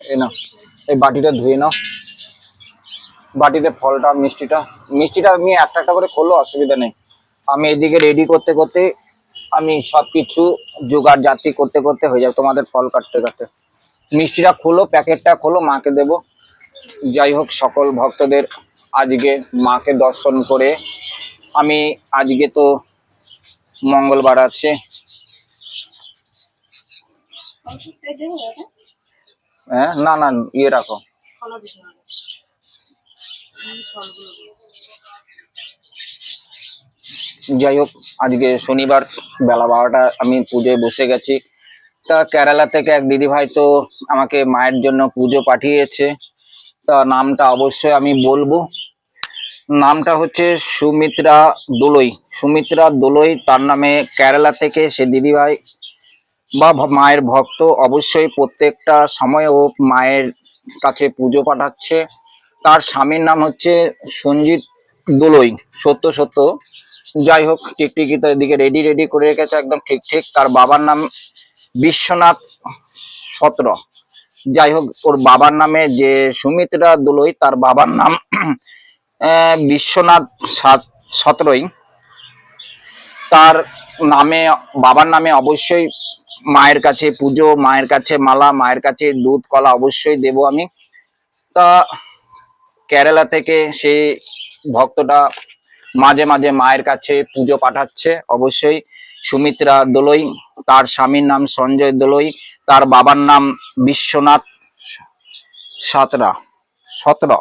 এই নাও, এই বাটিটা ধুয়ে নাও। বাটিতে ফলটা, মিষ্টিটা মিষ্টিটা আমি একটা একটা করে খোলো, অসুবিধা নেই। আমি এদিকে রেডি করতে করতে আমি সবকিছু জোগাড় জাতি করতে করতে হয়ে যাবে, তোমাদের ফল কাটতে কাটতে। মিষ্টিটা খোলো, প্যাকেটটা খোলো, মাকে দেবো। যাই হোক, সকল ভক্তদের আজকে মাকে দর্শন করে আমি আজকে তো মঙ্গলবার আছে। হ্যাঁ? না না ইয়ে রাখো। যাই হোক আজকে শনিবার বেলা বারোটা আমি পুজোয় বসে গেছি। তা কেরালা থেকে এক দিদি ভাই তো আমাকে মায়ের জন্য পুজো পাঠিয়েছে। তা নামটা অবশ্যই আমি বলব। নামটা হচ্ছে সুমিত্রা দোলই। সুমিত্রা দোলই তার নামে কেরালা থেকে সে দিদি ভাই বা মায়ের ভক্ত অবশ্যই প্রত্যেকটা সময় ও মায়ের কাছে পুজো পাঠাচ্ছে। তার স্বামীর নাম হচ্ছে সঞ্জিত দোলই, সত্য সত্য। যাই হোক, টিকটিকি তো এদিকে রেডি রেডি করে রেখেছে একদম ঠিক ঠিক। তার বাবার নাম বিশ্বনাথ সত্র। যাই হোক, ওর বাবার নামে যে সুমিত্রা দোলই, তার বাবার নাম বিশ্বনাথ সাত- সত্রই। তার নামে, বাবার নামে অবশ্যই মায়ের কাছে পুজো, মায়ের কাছে মালা, মায়ের কাছে দুধ, কলা অবশ্যই দেব আমি। তা কেরালা থেকে সেই ভক্তটা মাঝে মাঝে মায়ের কাছে পুজো পাঠাচ্ছে, অবশ্যই। সুমিত্রা দোলই, তার স্বামীর নাম সঞ্জয় দোলই, তার বাবার নাম বিশ্বনাথ সাতরা, সতরা।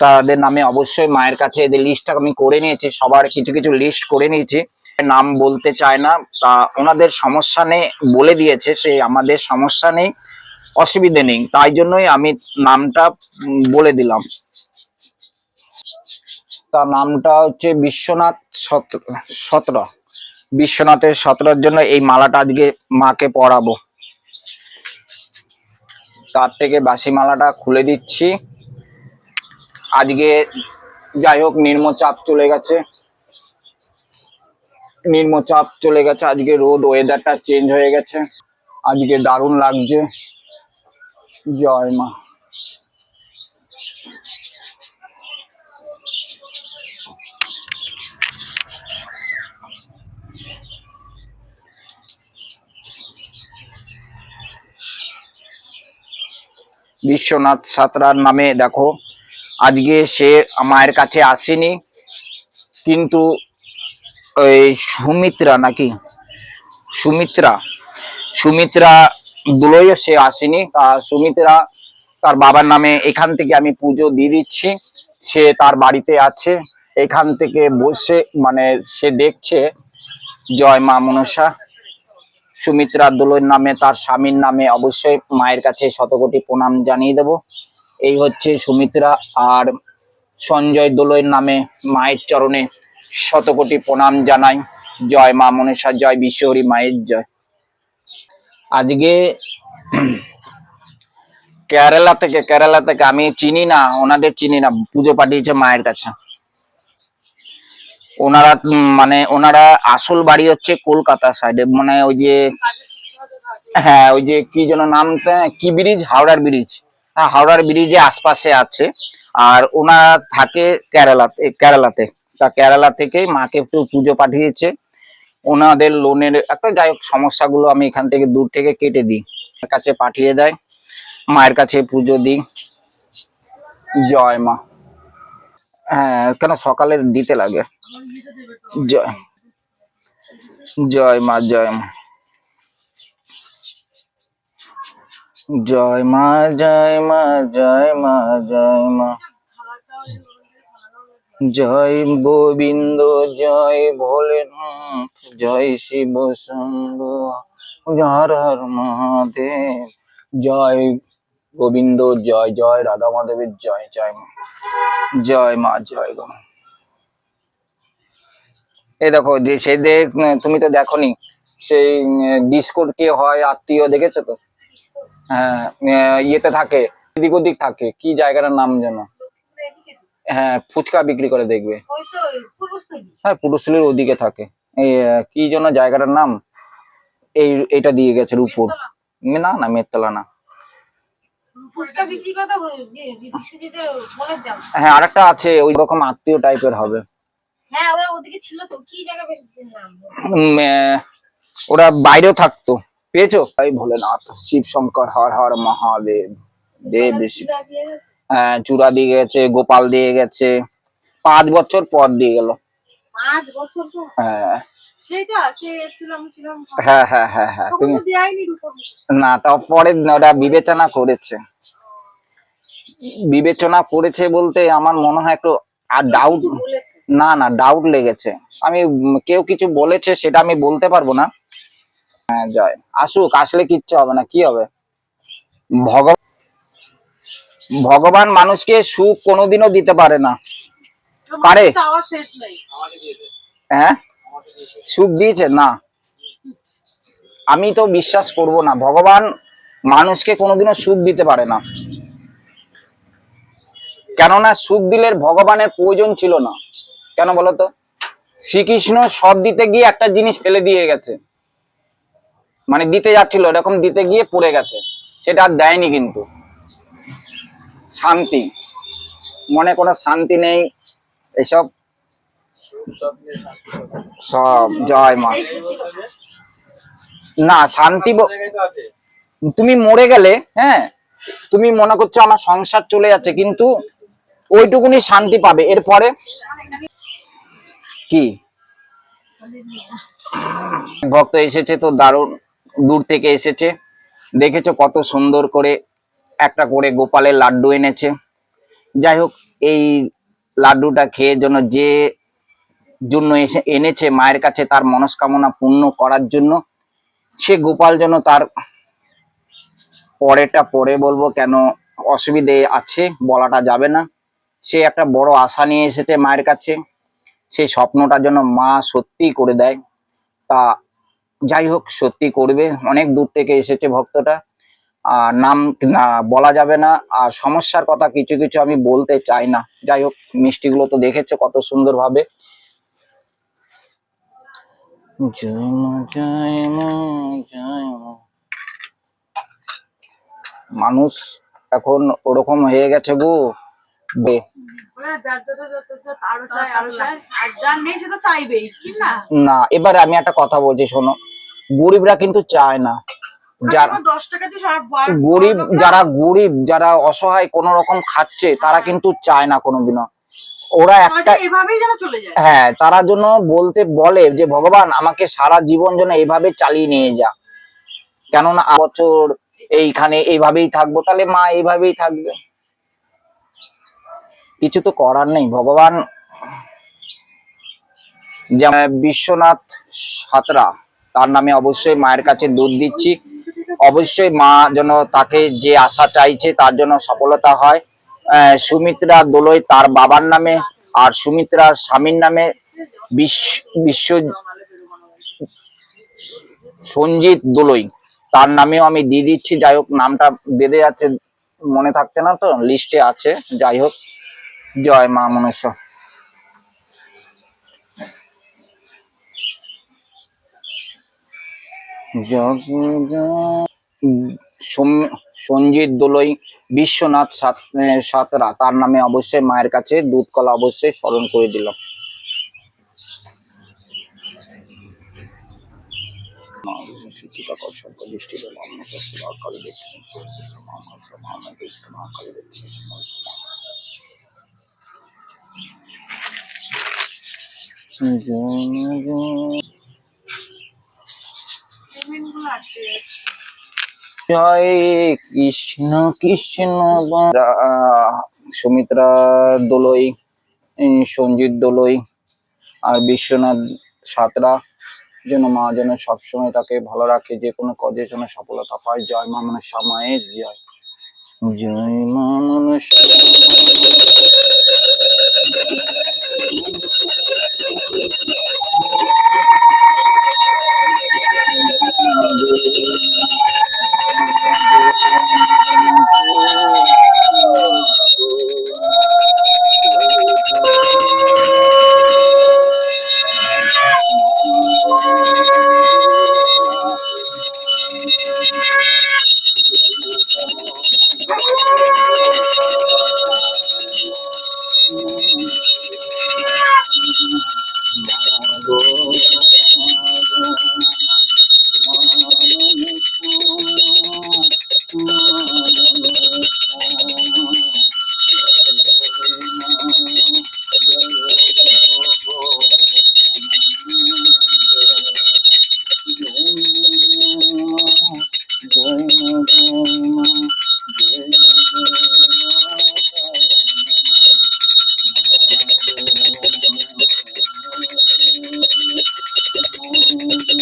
তাদের নামে অবশ্যই মায়ের কাছে এদের লিস্টটা আমি করে নিয়েছি, সবার কিছু কিছু লিস্ট করে নিয়েছি। নাম বলতে চায় না, তা ওনাদের সমস্যা নেই বলে দিয়েছে, সে আমাদের সমস্যা নেই, অসুবিধে নেই। তাই জন্যই আমি নামটা বলে দিলাম। তার নামটা হচ্ছে বিশ্বনাথ সত- সতরা। বিশ্বনাথের সতরার জন্য এই মালাটা আজকে মাকে পরাবো। তার থেকে বাসি মালাটা খুলে দিচ্ছি। আজকে যাই হোক নির্মচাপ চলে গেছে। নির্মচাপ চলে গেছে। আজকে রোদ ওয়েদারটা চেঞ্জ হয়ে গেছে। আজকে দারুণ লাগছে। জয় মা। বিশ্বনাথ সাঁতরার নামে, দেখো, আজকে সে মায়ের কাছে আসেনি, কিন্তু ওই সুমিত্রা নাকি? সুমিত্রা। সুমিত্রা দুলোয় সে আসেনি। তা সুমিত্রা তার বাবার নামে এখান থেকে আমি পুজো দিয়ে দিচ্ছি। সে তার বাড়িতে আছে। এখান থেকে বসে মানে সে দেখছে, জয় মা মনসা। সুমিত্রা দোলইর নামে, তার স্বামীর নামে অবশ্যই মায়ের কাছে শতকোটি প্রণাম জানিয়ে দেব। এই হচ্ছে সুমিত্রা আর সঞ্জয় দোলইর নামে মায়ের চরণে শতকোটি প্রণাম জানাই। জয় মা মনসা জয় বিশ্বহরি মায়ের জয়। আজকে কেরালা থেকে কেরালা থেকে আমি চিনি না, ওনাদের চিনি না, পুজো পাঠিয়েছে মায়ের কাছে। ওনারা মানে ওনারা আসল বাড়ি হচ্ছে কলকাতা সাইডে মানে ওই যে হ্যাঁ ওই যে কি যেন নামটা কি ব্রিজ? হাওড়ার ব্রিজ। হ্যাঁ হাওড়ার ব্রিজে আশপাশে আছে। আর ওনারা থাকে কেরালাতে কেরালাতে। তা কেরালা থেকেই মাকে একটু পুজো পাঠিয়েছে। ওনাদের লোনের একটা যাই হোক সমস্যাগুলো আমি এখান থেকে দূর থেকে কেটে দিই। কাছে পাঠিয়ে দেয়। মায়ের কাছে পুজো দিই। জয় মা। হ্যাঁ কেন সকালে দিতে লাগে। জয়। জয় মা জয় মা। জয় মা জয় মা জয় মা জয় মা। জয় গোবিন্দ জয় ভোলেনাথ জয় শিব শম্ভু হর হর মহাদেব জয় গোবিন্দ জয় জয় রাধা মাধবের জয় জয় মা জয় মা জয় গো এই দেখো যে সে দেখ তুমি তো দেখো নি সেই বিস্কুট কি হয় আত্মীয় দেখেছ তো? হ্যাঁ ইয়েতে থাকে এদিক ওদিক থাকে কি জায়গাটার নাম যেন? হ্যাঁ ফুচকা বিক্রি করে দেখবে। হ্যাঁ পুরুষলির ওদিকে থাকে। এই কি যেন জায়গাটার নাম? এই এটা দিয়ে গেছে উপর না না মেতলা না। হ্যাঁ আরেকটা আছে ওই রকম আত্মীয় টাইপের হবে। হ্যাঁ ওরা বাইরেও থাকতো। পেয়েছ? তাই ভোলেনাথ শিব শঙ্কর হর হর মহাদেব দেব শিব। হ্যাঁ চূড়া দিয়ে গেছে গোপাল দিয়ে গেছে। পাঁচ বছর পর দিয়ে গেল। পাঁচ বছর তো হ্যাঁ। হ্যাঁ হ্যাঁ হ্যাঁ হ্যাঁ তুমি না তারপরে বিবেচনা করেছে। বিবেচনা করেছে বলতে আমার মনে হয় একটু আর ডাউট না না ডাউট লেগেছে। আমি কেউ কিছু বলেছে সেটা আমি বলতে পারব না। হ্যাঁ জয়। আসুক আসলে কিচ্ছু হবে না কি হবে? ভগবান ভগবান মানুষকে সুখ কোনোদিনও দিতে পারে না। পারে? চাওয়ার শেষ নেই। হ্যাঁ? সুখ দিয়েছে? না। আমি তো বিশ্বাস করব না। ভগবান মানুষকে কোনোদিনও সুখ দিতে পারে না। কেননা সুখ দিলে ভগবানের প্রয়োজন ছিল না। কেন বলতো শ্রীকৃষ্ণ সব দিতে গিয়ে একটা জিনিস ফেলে দিয়ে গেছে। মানে দিতে যাচ্ছিল এরকম দিতে গিয়ে পড়ে গেছে। সেটা আর দেয়নি কিন্তু। শান্তি। মনে কোনো শান্তি নেই, এসব সব, জয় মা। না, শান্তি তুমি মরে গেলে হ্যাঁ তুমি মনে করছ আমার সংসার চলে যাচ্ছে, কিন্তু ওইটুকুনি শান্তি পাবে। এরপরে কি? ভক্ত এসেছে তো দারুণ, দূর থেকে এসেছে। দেখেছ কত সুন্দর করে একটা করে গোপালের লাড্ডু এনেছে। যাই হোক, এই লাড্ডুটা খেয়ে জন্য যে জন্য এসে এনেছে মায়ের কাছে তার মনস্কামনা পূর্ণ করার জন্য, সে গোপাল যেন তার পরেটা পরে বলব কেন অসুবিধে আছে বলাটা যাবে না। সে একটা বড় আশা নিয়ে এসেছে মায়ের কাছে। সেই স্বপ্নটা যেন মা সত্যি করে দেয়। তা যাই হোক, সত্যি করবে। অনেক দূর থেকে এসেছে ভক্তটা। নাম বলা যাবে না। আর সমস্যার কথা কিছু কিছু আমি বলতে চাই না। যাই হোক, মিষ্টিগুলো তো দেখেছে কত সুন্দর ভাবে মানুষ এখন ওরকম হয়ে গেছে গো। না, এবারে আমি একটা কথা বলছি, শোনো। গরিবরা কিন্তু চায় না। যারা বার- গরিব যারা গরিব যারা অসহায় কোন রকম খাচ্ছে তারা কিন্তু চায় না কোনোদিনও। ওরা একটা হ্যাঁ তারা জন্য বলতে বলে যে ভগবান আমাকে সারা জীবন যেন এইভাবে চালিয়ে নিয়ে যা। কেননা বছর এইখানে এইভাবেই থাকব তাহলে মা এইভাবেই থাকবে। কিছু তো করার নেই। ভগবান যেমন বিশ্বনাথ সাতরা তার নামে অবশ্যই মায়ের কাছে দুধ দিচ্ছি। অবশ্যই মা যেন তাকে যে আশা চাইছে, তার জন্য সফলতা হয়। সুমিত্রা দোলই তার বাবার নামে আর সুমিত্রার স্বামীর নামে বিশ্ব সঞ্জিত দোলই। তার নামেও আমি দিয়ে দিচ্ছি, যাই হোক নামটা বেঁধে যাচ্ছে, মনে থাকছে না তো, লিস্টে আছে, যাই হোক। জয় মা মনুষ্য। জগ সঞ্জিত দোলই বিশ্বনাথ সাত- সাতরা। তার নামে অবশ্যই মায়ের কাছে দুধ কলা অবশ্যই স্মরণ করে শিক্ষিতা জয় কৃষ্ণ কৃষ্ণ সুমিত্রা দোলই সঞ্জিত দোলই আর বিশ্বনাথ সাতরা। যেন মা যেন সবসময় তাকে ভালো রাখে, যে কোনো কাজে যেন সফলতা পায়। জয় মা মনসা মায়ের জয়। জয় মা মনসা